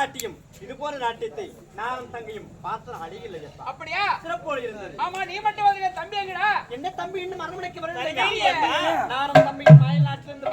நாட்டியம் இது போல நாட்டியத்தை நானும் தங்கையும் அடியில் ஐயப்பா அப்படியா? சிறப்போடு இருந்தது. ஆமா நீ மட்டும் தம்பி எங்கடா? என்ன தம்பி இன்னும் தனியே. வரவில்லை நானும் தம்பியும் மாய நாட்டிலிருந்து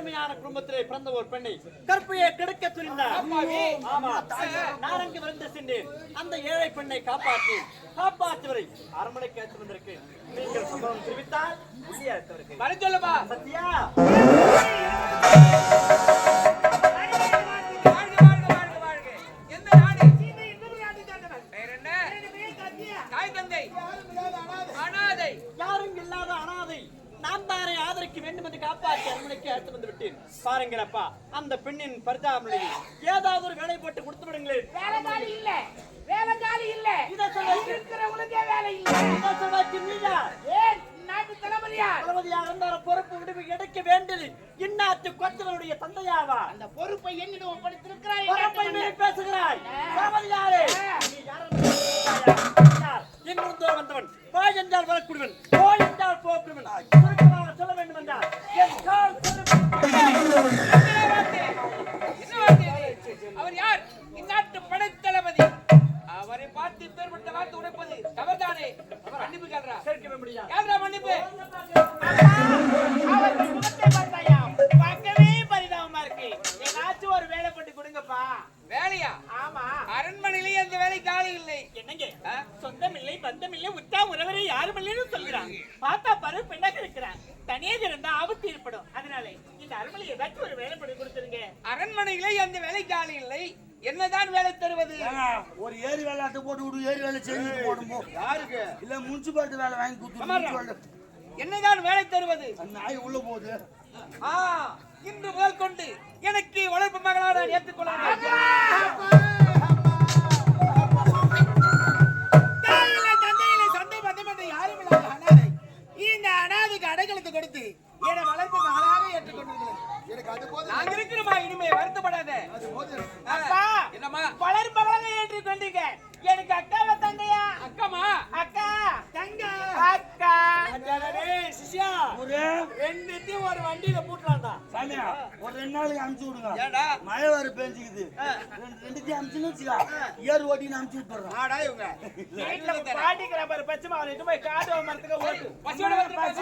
ஏழ்மையான குடும்பத்திலே பிறந்த ஒரு பெண்ணை கற்பையை கெடுக்க துணிந்தார் அங்கு வந்து சென்றேன் அந்த ஏழை பெண்ணை காப்பாற்றி காப்பாற்றுவரை அரண்மனைக்கு அழைத்து வந்திருக்கு. நீங்கள் சம்பவம் தெரிவித்தால் வர சொல்லுப்பா சத்யா! வாழ்க நான் தானே ஆதரிக்க வேண்டும் என்று காப்பாற்றி அரண்மனைக்கு அழைத்து வந்து விட்டேன் பாருங்கள் அப்பா அந்த பெண்ணின் பரிதாபங்களை ஏதாவது ஒரு வேலை போட்டு கொடுத்து விடுங்களேன். வேலைக்காரி இல்ல. வேலைக்காரி இல்ல. இதை சொல்ல இருக்கிறவங்களுக்கே வேலை இல்ல. இதை சொல்ல ஏன் நாட்டு தளபதியார் தளபதியாக இருந்தார பொறுப்பு விடுவி எடுக்க வேண்டியது இந்நாட்டு கொத்தவனுடைய தந்தையாவா? அந்த பொறுப்பை என்னிடம் ஒப்படைத்திருக்கிறாய்? பொறுப்பை பேசுகிறாய். தளபதியாரே என்றால் வரக்கூடியவன் போ என்றால் போக்கூடியவன் அரண்மனை ஏதாச்சும் ஒரு வேலை பண்ணி கொடுத்துருங்க. அரண்மனையிலே அந்த வேலைக்கு ஆளு இல்லை. என்னதான் வேலை தருவது? ஒரு ஏரி வேலை போட்டு விடு ஏரி வேலை செஞ்சுட்டு போடுமோ? யாருக்கு? இல்ல முனிசிபாலிட்டி வேலை வாங்கி கொடுத்து என்னதான் வேலை தருவது? நாய் உள்ள போகுது. ஆ இன்று முதல் கொண்டு எனக்கு வளர்ப்பு மகளாக நான் வண்டியில போட்டுலாம்டா. சாமியா ஒரு ரெண்டு நாளைக்கு அனுப்பிச்சு விடுங்க. ஏடா மழை வேற பேஞ்சுக்குது. ரெண்டு- ரெண்டுத்தையும் அனுப்பிச்சுன்னு வச்சுக்கா. ஏர் ஓட்டின்னு அனுப்பிச்சு விட்டுறோம். ஆடா இவங்க. வீட்டுல பாட்டிக்கிற பாரு பச்சை மாவு இட்டு போய் காட்டு மரத்துக்கு ஓட்டு. பசியோட வந்துருப்பாங்க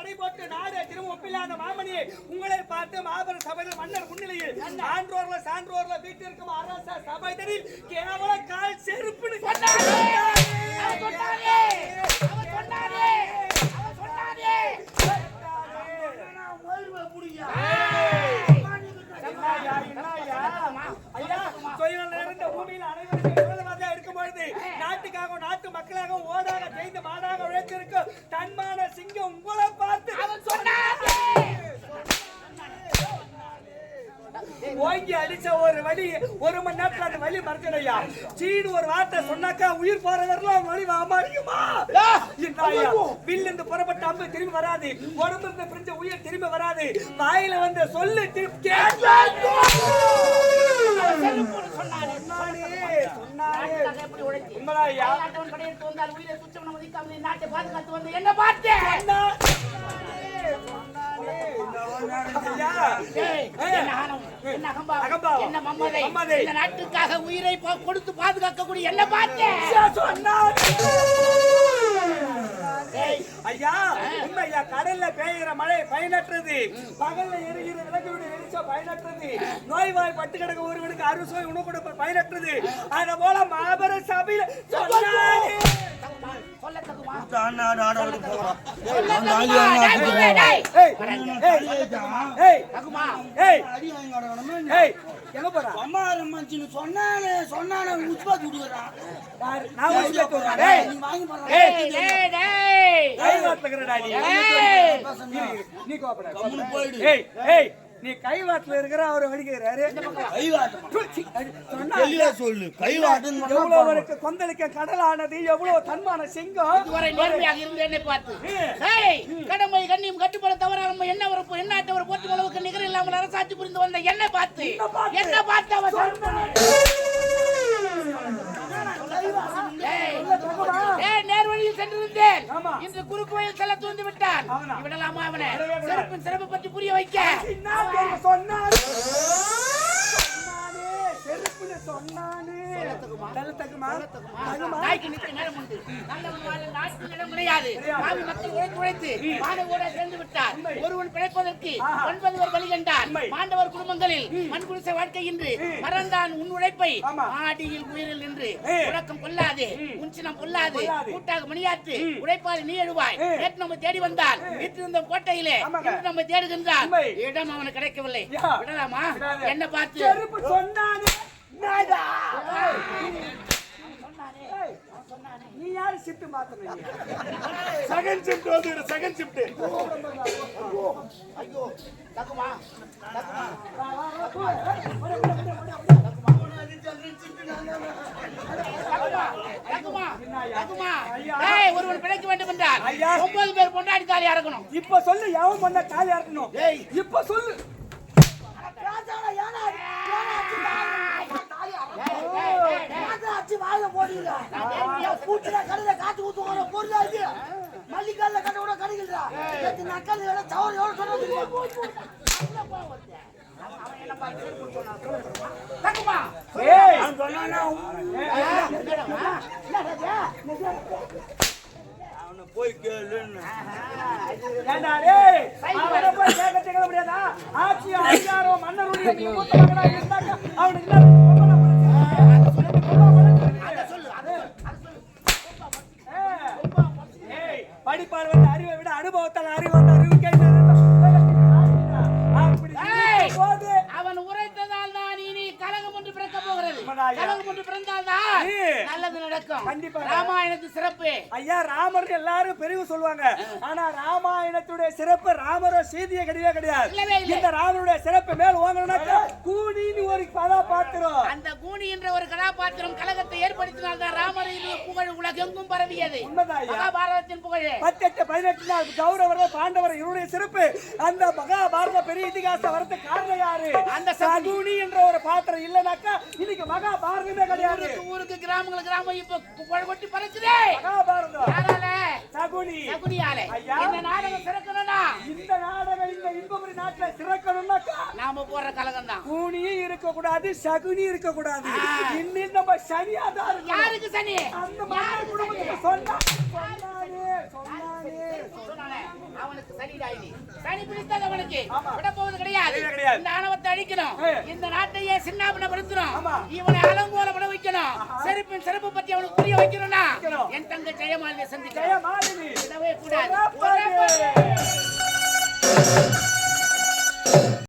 நாடு திரும்ப ஒப்பில்லாத மாமணியை உங்களை பார்த்து மாபெரும் சபையில் மன்னர் முன்னிலையில் ஆன்றோர்ல சான்றோர்ல வீட்டிற்கும் அரச சபைதரில் கேவல கால் செருப்புன்னு அவன் ஓங்கி அடிச்ச ஒரு வலி ஒரு மணி நேரத்துல அந்த வலி மறைஞ்சடையா சீடு ஒரு வார்த்தை சொன்னாக்கா உயிர் போறவரெல்லாம் வலி மாறிக்குமா வில் இருந்து புறப்பட்ட அம்பு திரும்பி வராது உடம்பு இருந்து பிரிஞ்ச உயிர் திரும்பி வராது வாயில வந்த சொல்லு திருப்பி என்ன பார்த்தேன் இந்த நாட்டுக்காக உயிரை கொடுத்து பாதுகாக்கக்கூடிய என்ன பார்த்தேன் சொன்னானே. ஐயா உண்மையா கடல்ல பெய்கிற மழை பயனற்றது பகல்ல எரிகிற விளக்குடைய வெளிச்சம் பயனற்றது நோய்வாய் பட்டு கிடக்க ஒருவனுக்கு அறுசோய் உணவு கொடுப்ப பயனற்றது அத போல மாபெரும் சபையில சொன்னானே. சொல்ல தகுமா அண்ணா நாடா போறான் சொல்ல அந்த ஆளு டேய், ஆக்குது? டேய், ஏய்? ஏய், ஏய், ஏய், எங்க போறா? அம்மா ரம்மச்சின்னு சொன்னானே சொன்னானே உச்பா குடிக்கிறான் யாரு? நான் வைக்க வரேன். டேய், நீ வாங்கி போற டேய் டேய் டேய் கை வாட்டுல இருக்கிறடா நீ. ஏய் நீ கோபப்படாத. கம்முனு போயிடு ஏய், ஏய், நீ கை வாட்டுல இருக்கிற அவரை வடிக்கிறாரு. சொல்லு. கை வாட்டுன்னு சொன்னா எவ்வளவு அவருக்கு கொந்தளிக்க கடலானது எவ்வளவு தன்மான சிங்கம்? இதுவரை நேர்மையாக இருந்து என்னை பார்த்து ஏய் கடமை கண்ணியம் கட்டுப்பட தவிர நம்ம என்ன வரப்பு என்ன ஆட்டவர் போற்றும் அளவுக்கு நிகர் இல்லாமல் அரசாட்சி புரிந்து வந்த என்னை பார்த்து. என்ன பார்த்து? அவன். ஏய், ஏய், நேர்வழியில் சென்றிருந்தேன் ஆமா. இன்று குறுக்கு வழியில் செல்ல தூண்டி விட்டான் அவனா? விடலாமா அவனை. சிறப்பின் சிறப்பு பற்றி புரிய வைக்க சொன்னாரு? சொன்னானே. தகுமா? நாய்க்கு நேரம் உண்டு. நல்லவன் வாழ கிடையாது. மக்கள் சேர்ந்து விட்டார். ஒருவன் பிழைப்பதற்கு ஒன்பது வழி கண்டார். மாண்டவர் குடும்பங்களில் மண் குடிசை வாழ்க்கை இன்று மறந்தான் உன் உழைப்பை. ஆடியில் உயிரில் நின்று. உறக்கம் கொள்ளாது. பொல்லாது பொல்லாது. கூட்டாக மணியாற்று. உழைப்பாளி நீ எழுவாய். நேற்று நம்ம தேடி வந்தான் வீட்டிருந்த கோட்டையிலே நம்ம தேடுகின்றான். இடம் அவனுக்கு கிடைக்கவில்லை. விடலாமா. என்ன பார்த்து. சொன்னானே. நீ யாரு ஷிஃப்ட் மாத்துறீங்க செகண்ட் ஷிஃப்ட் வந்து செகண்ட் ஷிஃப்ட் ஐயோ தகுமா தகுமா ஏய் ஒருவன் பிழைக்க வேண்டும் என்றால் ஐயா. ஒன்பது பேர் பொண்டாடி தாலி இறக்கணும் இப்ப சொல்லு எவன் பண்ண காலி இருக்கணும் ஏய். இப்ப சொல்லு. தகுமா ஏய்! அவன் சொன்னானா அவனை போய் கேளுன்னு. ஏண்டா டேய் அவனை போய் கேட்க கேட்க முடியாதா? ஆட்சி அதிகாரம் மன்னருடைய நீ மூத்த மகனா இருந்தாக்க அவனுக்கு என்ன பொம்பளை அதை ராமாயணத்து சிறப்பு. ஐயா ராமர் எல்லாரும் பிரிவு சொல்லுவாங்க. ஆனா ராமாயணத்துடைய சிறப்பு ராமரோ சீதையே கிடையவே கிடையாது. இந்த ராமருடைய சிறப்பு மேல் ஓங்கணும்னாக்கா கூனின்னு ஒரு கதாபாத்திரம். அந்த கூனி என்ற ஒரு கதாபாத்திரம் கழகத்தை ஏற்படுத்தினால் தான் ராமரின் புகழ் உலகெங்கும் பரவியது. உண்மைதான். மகாபாரதத்தின் புகழ். பத்தெட்டு பதினெட்டு நாள் கௌரவர் பாண்டவர் இவருடைய சிறப்பு அந்த மகாபாரத பெரிய இதிகாசம் வரது காரணம் யாரு? அந்த சகுனி என்ற ஒரு பாத்திரம் இல்லைனாக்கா இன்னைக்கு மகாபாரதமே கிடையாது. ஊருக்கு ஊருக்கு கிராமங்கள் கிராமம் இப்ப புகழ் கொட்டி பறக்குதே. யாரால? சகுனி. சகுனியாலே. ஐயா. இந்த நாடகம் சிறக்கணும்னா? இந்த நாடகம் இந்த இன்பபுரி நாட்டுல சிறக்கணும்னாக்கா நாம போற கழகம் தான் கூனியும் இருக்கக்கூடாது சகுனி இருக்கக்கூடாது. இன்னும் நம்ம சனியாதான் இருக்கணும் யாருக்கு சனி? அந்த மாதிரி குடும்பத்துக்கு சொன்னா அவனுக்கு சனிடாயினி சனி பிடித்தது அவனுக்கு. விட போவது கிடையாது. இந்த ஆணவத்தை அழிக்கணும். இந்த நாட்டையே சின்னாபனப்படுத்தணும். இவனை அலங்கோலப்பட வைக்கணும் சிறப்பின் சிறப்பு பற்றி அவனுக்கு புரிய வைக்கணும்னா வைக்கணும். என் தங்க சந்திக்க ஜெயமாலினி விடவே கூடாது.